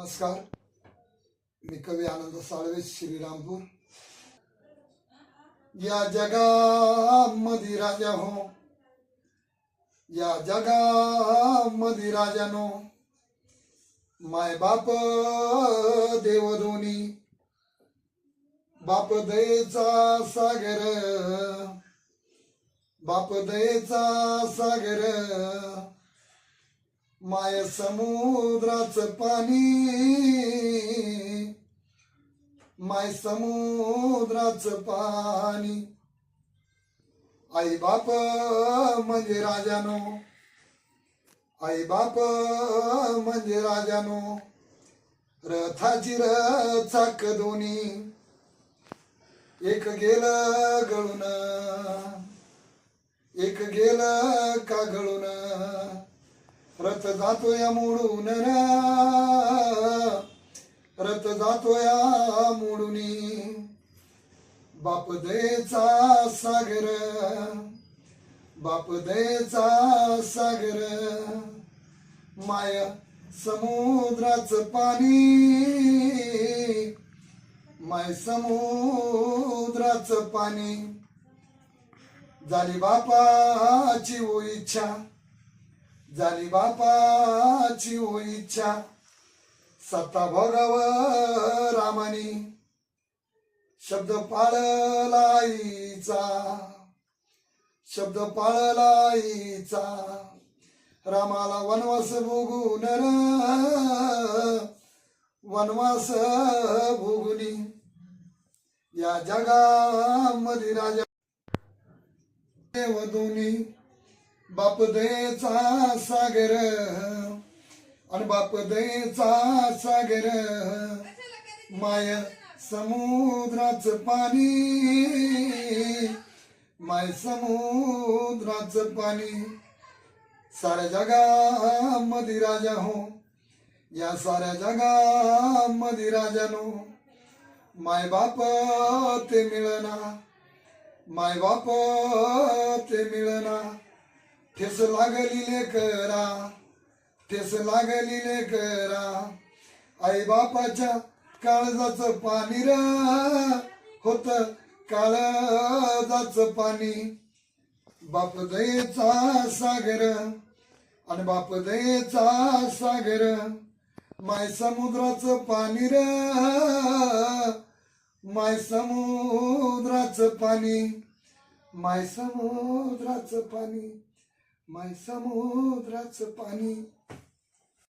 नमस्कार. मी कवी आनंद साळवे श्रीरामपूर. या जगामध्ये राजा हो. या जगामध्ये राजानो. माय बाप देव दोन्ही. बाप दयेचा सागर. बाप दयेचा सागर. माय समुद्राचं पाणी. माय समुद्राचं पाणी. आई बाप म्हणजे राजानो. आई बाप म्हणजे राजानो. रथाची रचाक दोन्ही. एक गेलं गळून. एक गेलं का गळून. रथ जातोया मोडून रथ जातोया मोडूनी. बाप दयेचा सागर. बाप दयेचा सागर. माय समुद्राचं पाणी. माय समुद्राचं पाणी. झाली बापाची ओ इच्छा. झाली बापाची ओ इच्छा. सत्ता भोगाव रामानी. शब्द पाळलाईचा. शब्द पाळलाईचा. रामाला वनवास भोगून वनवास भोगुनी. या जगामध्ये राजा. देव दोन्ही. बापदयेचा सागर. आणि बापदयेचा सागर. माय समुद्राचं पाणी. माय समुद्राचं पाणी. साऱ्या जगामध्ये राजा हो. या साऱ्या जगामध्ये राजानो माय बाप ते मिळना. माय बाप ते मिळना. तेस लागली लेकरा तेस लागली लेकरा. आई बापाच्या काळजाच पाणी र होत काळजाच पाणी. बाप दयेचा सागर आणि बाप दयेचा सागर माय समुद्राचं पाणी र माय समुद्राचं पाणी माय समुद्राचं पाणी. माय समुद्राचं पाणी